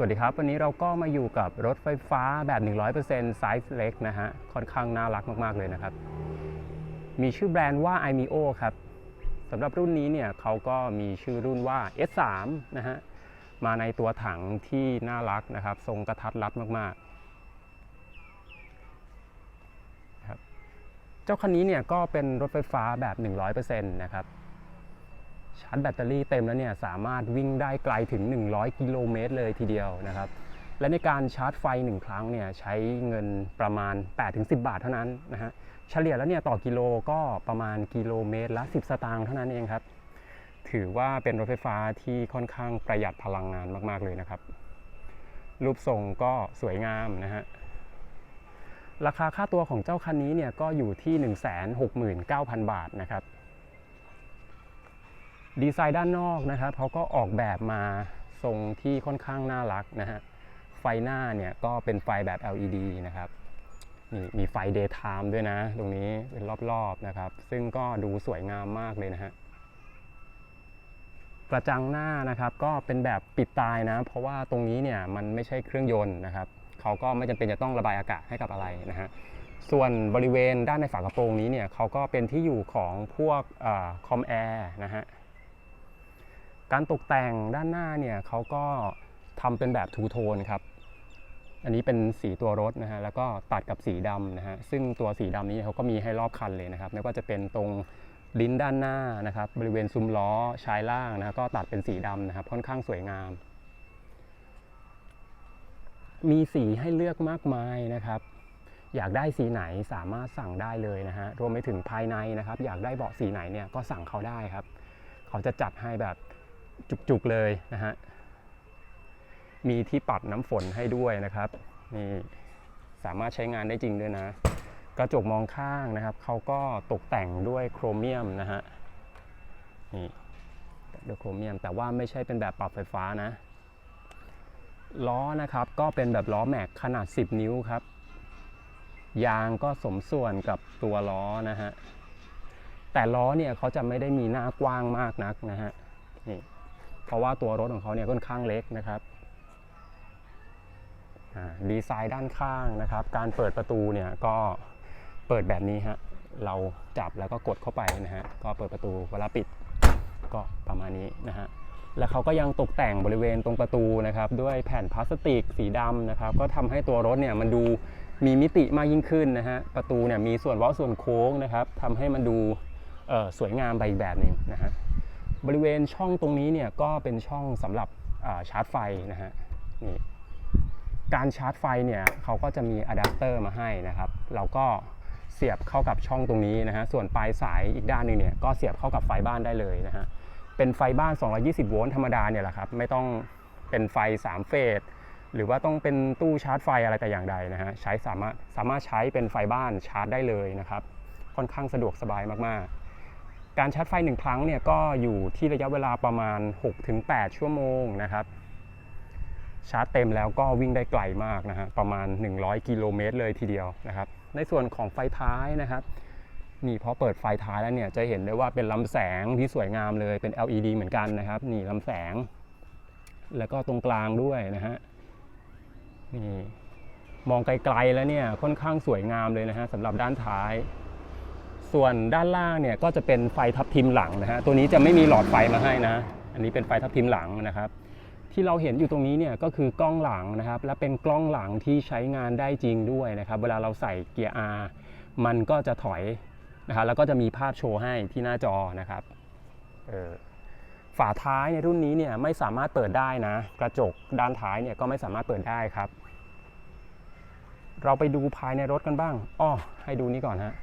สวัสดีครับ วันนี้เราก็มาอยู่กับรถไฟฟ้าแบบ 100%ไซส์เล็กนะฮะ ค่อนข้างน่ารักมาก ๆ เลยนะครับ มีชื่อแบรนด์ว่า iMio ครับสำหรับรุ่นนี้เนี่ยเขาก็มีชื่อรุ่นว่า S3 นะฮะ มาในตัวถังที่น่ารักนะครับ ทรงกระทัดรัดมากๆครับเจ้าคันนี้เนี่ยก็เป็นรถไฟฟ้าแบบ 100%นะครับ ชาร์จแบตเตอรี่เต็มแล้วเนี่ยสามารถวิ่งได้ไกลถึง 100 กิโลเมตรเลยทีเดียวนะครับและในการชาร์จไฟ 1 ครั้งเนี่ยใช้เงินประมาณ 8-10 บาทเท่านั้นนะฮะเฉลี่ยแล้วเนี่ยต่อกิโลก็ประมาณกิโลเมตรละ 10 สตางค์เท่านั้นเองครับ ถือว่าเป็นรถไฟฟ้าที่ค่อนข้างประหยัดพลังงานมากๆเลยนะครับ รูปทรงก็สวยงามนะฮะราคาค่าตัวของเจ้าคันนี้เนี่ยก็อยู่ที่ 169,000 บาทนะครับ ดีไซน์ด้านนอกนะครับเขาก็ออกแบบมาทรงที่ค่อนข้างน่ารักนะฮะไฟหน้าเนี่ยก็เป็นไฟแบบ LED นะครับนี่มีไฟ daytime ด้วยนะ ตรงนี้เป็นรอบๆนะครับ ซึ่งก็ดูสวยงามมากเลยนะฮะกระจังหน้านะครับก็เป็นแบบปิดตายนะ เพราะว่าตรงนี้เนี่ยมันไม่ใช่เครื่องยนต์นะครับเขาก็ไม่จำเป็นจะต้องระบายอากาศให้กับอะไรนะฮะส่วนบริเวณด้านในฝากระโปรงนี้เนี่ยเขาก็เป็นที่อยู่ของพวกคอมแอร์นะฮะ การตกแต่งด้านหน้าเนี่ยเขาก็ทำเป็นแบบทูโทนครับ อันนี้เป็นสีตัวรถนะฮะแล้วก็ตัดกับสีดำนะฮะซึ่งตัวสีดำนี้เขาก็มีให้รอบคันเลยนะครับไม่ว่าจะเป็นตรงลิ้นด้านหน้านะครับบริเวณซุ้มล้อชายล่างนะฮะก็ตัดเป็นสีดำนะครับค่อนข้างสวยงาม มีสีให้เลือกมากมายนะครับอยากได้สีไหนสามารถสั่งได้เลยนะฮะรวมไปถึงภายในนะครับ อยากได้เบาะสีไหนเนี่ยก็สั่งเขาได้ครับ เขาจะจัดให้แบบ จุกๆเลยนะฮะ มีที่ปัดน้ำฝนให้ด้วยนะครับ นี่สามารถใช้งานได้จริงด้วยนะ กระจกมองข้างนะครับ เขาก็ตกแต่งด้วยโครเมียมนะฮะ นี่ด้วยโครเมียม แต่ว่าไม่ใช่เป็นแบบปรับไฟฟ้านะ ล้อนะครับก็เป็นแบบล้อแม็กขนาด 10 นิ้วครับ ยางก็สมส่วนกับตัวล้อนะฮะแต่ล้อเนี่ยเขาจะไม่ได้มีหน้ากว้างมากนักนะฮะนี่ เพราะว่าตัวรถของเขาเนี่ยค่อนข้างเล็กนะครับดีไซน์ด้านข้างนะครับ การเปิดประตูเนี่ยก็เปิดแบบนี้ฮะเราจับแล้วก็กดเข้าไปนะฮะก็เปิดประตูเวลาปิดก็ประมาณนี้นะฮะแล้วเขาก็ยังตกแต่งบริเวณตรงประตูนะครับด้วยแผ่นพลาสติกสีดำนะครับ ก็ทำให้ตัวรถเนี่ยมันดูมีมิติมากยิ่งขึ้นนะฮะประตูเนี่ยมีส่วนเว้าส่วนโค้งนะครับทำให้มันดูสวยงามไปอีกแบบหนึ่งนะฮะ บริเวณช่องตรงนี้เนี่ยก็เป็นช่องสำหรับชาร์จไฟนะฮะนี่การชาร์จไฟเนี่ยเขาก็จะมีอะแดปเตอร์มาให้นะครับ เราก็เสียบเข้ากับช่องตรงนี้นะฮะส่วนปลายสายอีกด้านหนึ่งเนี่ยก็เสียบเข้ากับไฟบ้านได้เลยนะฮะเป็นไฟบ้าน 220 โวลต์ธรรมดาเนี่ยแหละครับไม่ต้องเป็นไฟ 3 เฟสหรือว่าต้องเป็นตู้ชาร์จไฟอะไรแต่อย่างใดนะฮะใช้สามารถสามารถใช้เป็นไฟบ้านชาร์จได้เลยนะครับ ค่อนข้างสะดวกสบายมากๆ การชาร์จไฟหนึ่งครั้งเนี่ยก็อยู่ที่ระยะเวลาประมาณ 6-8 ชั่วโมงนะครับ ชาร์จเต็มแล้วก็วิ่งได้ไกลมากนะฮะประมาณ 100 กิโลเมตรเลยทีเดียวนะครับ ในส่วนของไฟท้ายนะครับนี่พอเปิดไฟท้ายแล้วเนี่ยจะเห็นได้ว่าเป็นลำแสงที่สวยงามเลยเป็น LED เหมือนกันนะครับ นี่ลำแสง แล้วก็ตรงกลางด้วยนะฮะนี่มองไกลๆแล้วเนี่ยค่อนข้างสวยงามเลยนะฮะสำหรับด้านท้าย ส่วนด้านล่างเนี่ยก็จะเป็นไฟทับทิมหลังนะฮะตัวนี้จะไม่มีหลอดไฟมาให้นะ อันนี้เป็นไฟทับทิมหลังนะครับ ที่เราเห็นอยู่ตรงนี้เนี่ยก็คือกล้องหลังนะครับ และเป็นกล้องหลังที่ใช้งานได้จริงด้วยนะครับ เวลาเราใส่เกียร์ R มันก็จะถอยนะครับแล้วก็จะมีภาพโชว์ให้ที่หน้าจอนะครับเออฝาท้ายในรุ่นนี้เนี่ยไม่สามารถเปิดได้นะ กระจกด้านท้ายเนี่ยก็ไม่สามารถเปิดได้ครับ เราไปดูภายในรถกันบ้างอ้อให้ดูนี้ก่อนฮะ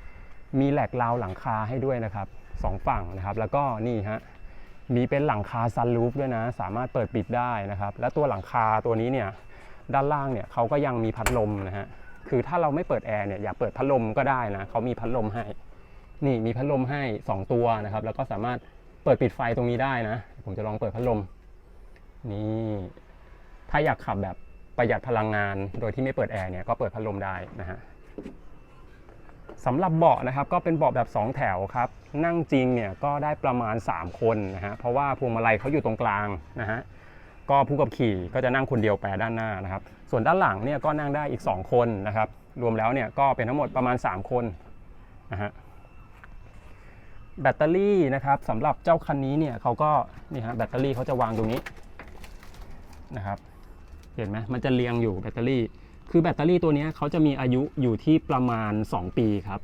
มีแหลกราวหลังคาให้ด้วยนะครับสองฝั่งนะครับแล้วก็นี่ฮะมีเป็นหลังคาซันรูฟด้วยนะ สามารถเปิดปิดได้นะครับ และตัวหลังคาตัวนี้เนี่ยด้านล่างเนี่ยเขาก็ยังมีพัดลมนะฮะคือถ้าเราไม่เปิดแอร์เนี่ยอย่าเปิดพัดลมก็ได้นะเขามีพัดลมให้ นี่มีพัดลมให้ 2 ตัวนะครับ แล้วก็สามารถเปิดปิดไฟตรงนี้ได้นะ ผมจะลองเปิดพัดลม นี่ถ้าอยากขับแบบประหยัดพลังงาน โดยที่ไม่เปิดแอร์เนี่ยก็เปิดพัดลมได้นะฮะ สำหรับเบาะนะครับก็เป็นเบาะแบบ 2 แถวครับ นั่งจริงเนี่ยก็ได้ประมาณ 3 คนนะฮะเพราะว่าพวงมาลัยเขาอยู่ตรงกลางนะฮะก็ผู้ขับขี่ก็จะนั่งคนเดียวแปรด้านหน้านะครับ ส่วนด้านหลังเนี่ยก็นั่งได้อีก 2 คนนะครับ รวมแล้วเนี่ยก็เป็นทั้งหมดประมาณ 3 คนนะฮะแบตเตอรี่นะครับสำหรับเจ้าคันนี้เนี่ยเขาก็นี่ฮะแบตเตอรี่เขาจะวางตรงนี้นะครับ เห็นไหมมันจะเรียงอยู่แบตเตอรี่ คือแบตเตอรี่ตัวนี้เขาจะมีอายุอยู่ที่ประมาณ 2 ปีครับ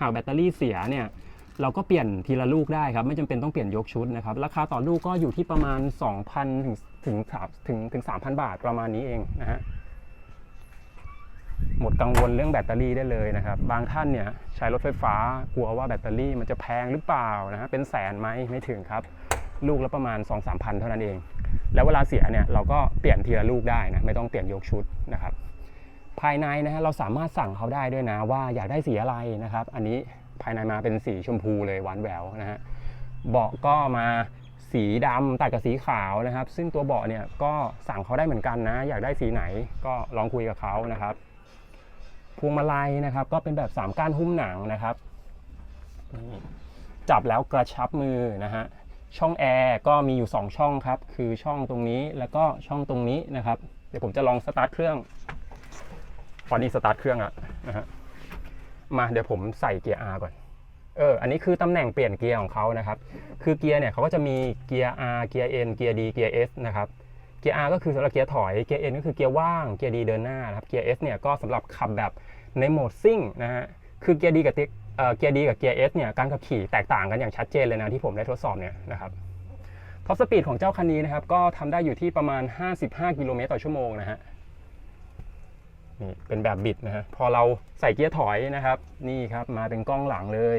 หากแบตเตอรี่เสียเนี่ยเราก็เปลี่ยนทีละลูกได้ครับไม่จำเป็นต้องเปลี่ยนยกชุดนะครับราคาต่อลูกก็อยู่ที่ประมาณ 2,000 ถึงถึงสามถึงถึง 3,000 บาทประมาณนี้เองนะฮะหมดกังวลเรื่องแบตเตอรี่ได้เลยนะครับ บางท่านเนี่ยใช้รถไฟฟ้ากลัวว่าแบตเตอรี่มันจะแพงหรือเปล่านะฮะเป็นแสนไหมไม่ถึงครับ ลูกละประมาณ 2 3 0 0 0 เท่านั้นเอง แล้วเวลาเสียเนี่ยเราก็เปลี่ยนทีละลูกได้นะไม่ต้องเปลี่ยนยกชุดนะครับ ภายในนะฮะเราสามารถสั่งเขาได้ด้วยนะว่าอยากได้สีอะไรนะครับ อันนี้ภายในมาเป็นสีชมพูเลยหวานแหววนะฮะเบาะก็มาสีดำตัดกับสีขาวนะครับ ซึ่งตัวเบาะเนี่ยก็สั่งเขาได้เหมือนกันนะ อยากได้สีไหนก็ลองคุยกับเขานะครับพวงมาลัยนะครับ ก็เป็นแบบ3ก้านหุ้มหนังนะครับ จับแล้วกระชับมือนะฮะช่องแอร์ก็มีอยู่ 2 ช่องครับ คือช่องตรงนี้แล้วก็ช่องตรงนี้นะครับ เดี๋ยวผมจะลองสตาร์ทเครื่อง ตอนนี้สตาร์ทเครื่องแล้วนะฮะมาเดี๋ยวผมใส่เกียร์ R ก่อน เออ อันนี้คือตำแหน่งเปลี่ยนเกียร์ของเขานะครับ คือเกียร์เนี่ยเขาก็จะมีเกียร์ R เกียร์ N เกียร์ D เกียร์ S นะครับ เกียร์ R ก็คือสำหรับเกียร์ถอย เกียร์ N ก็คือเกียร์ว่าง เกียร์ D เดินหน้านะครับ เกียร์ S เนี่ยก็สำหรับขับแบบในโหมดซิ่งนะฮะ คือเกียร์ D กับเอ่อเกียร์ D กับเกียร์ S เนี่ย การขับขี่แตกต่างกันอย่างชัดเจนเลยนะที่ผมได้ทดสอบเนี่ยนะครับท็อปสปีดของเจ้าคันนี้นะครับก็ทำได้อยู่ที่ประมาณ 55 กิโลเมตรต่อชั่วโมงนะฮะ นี่เป็นแบบบิดนะฮะพอเราใส่เกียร์ถอยนะครับ นี่ครับมาเป็นกล้องหลังเลย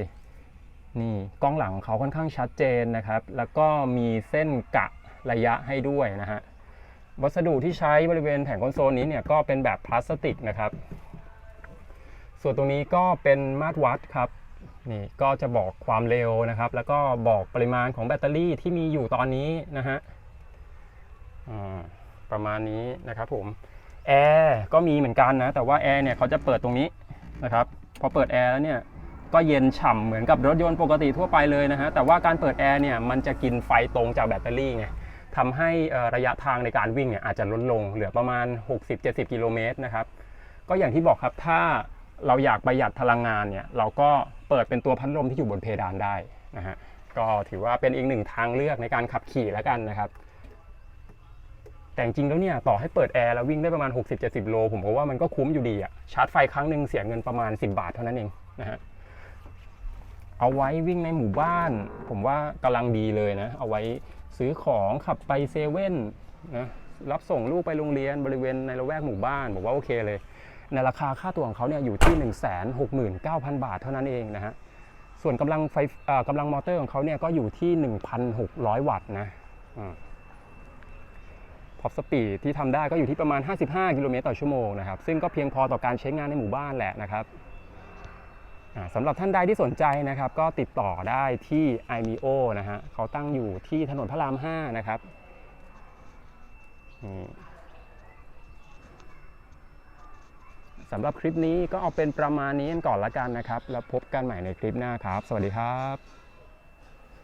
นี่กล้องหลังของเขาค่อนข้างชัดเจนนะครับ แล้วก็มีเส้นกะระยะให้ด้วยนะฮะวัสดุที่ใช้บริเวณแผงคอนโซลนี้เนี่ยก็เป็นแบบพลาสติกนะครับ ส่วนตรงนี้ก็เป็นมาตรวัดครับนี่ก็จะบอกความเร็วนะครับ แล้วก็บอกปริมาณของแบตเตอรี่ที่มีอยู่ตอนนี้นะฮะประมาณนี้นะครับผม แอร์ก็มีเหมือนกันนะ แต่ว่าแอร์เนี่ยเขาจะเปิดตรงนี้นะครับพอเปิดแอร์แล้วเนี่ยก็เย็นฉ่ำเหมือนกับรถยนต์ปกติทั่วไปเลยนะฮะแต่ว่าการเปิดแอร์เนี่ยมันจะกินไฟตรงจากแบตเตอรี่ไงทำให้ระยะทางในการวิ่งเนี่ยอาจจะลดลงเหลือประมาณ 60-70 กิโลเมตรนะครับก็อย่างที่บอกครับถ้าเราอยากประหยัดพลังงานเนี่ยเราก็เปิดเป็นตัวพัดลมที่อยู่บนเพดานได้นะฮะก็ถือว่าเป็นอีกหนึ่งทางเลือกในการขับขี่แล้วกันนะครับ แต่จริงแล้วเนี่ยต่อให้เปิดแอร์แล้ววิ่งได้ประมาณ 60-70 โล ผมก็ว่ามันก็คุ้มอยู่ดีอะชาร์จไฟครั้งหนึ่งเสียเงินประมาณ 10 บาทเท่านั้นเองนะฮะเอาไว้วิ่งในหมู่บ้าน ผมว่ากำลังดีเลยนะ เอาไว้ซื้อของขับไปเซเว่นนะรับส่งลูกไปโรงเรียนบริเวณในละแวกหมู่บ้านบอกว่าโอเคเลย ในราคาค่าตัวของเขาเนี่ยอยู่ที่ 169,000 บาทเท่านั้นเองนะฮะส่วนกำลังไฟอ่อกำลังมอเตอร์ของเขาเนี่ยก็อยู่ที่ 1,600 วัตต์นะ ท็อปสปีดที่ทำได้ก็อยู่ที่ประมาณ 55 กิโลเมตรต่อชั่วโมงนะครับซึ่งก็เพียงพอต่อการใช้งานในหมู่บ้านแหละนะครับสำหรับท่านใดที่สนใจนะครับ ก็ติดต่อได้ที่ iMio นะฮะเขาตั้งอยู่ที่ถนนพระราม 5 นะครับสำหรับคลิปนี้ก็เอาเป็นประมาณนี้กันก่อนละกันนะครับ แล้วพบกันใหม่ในคลิปหน้าครับ สวัสดีครับ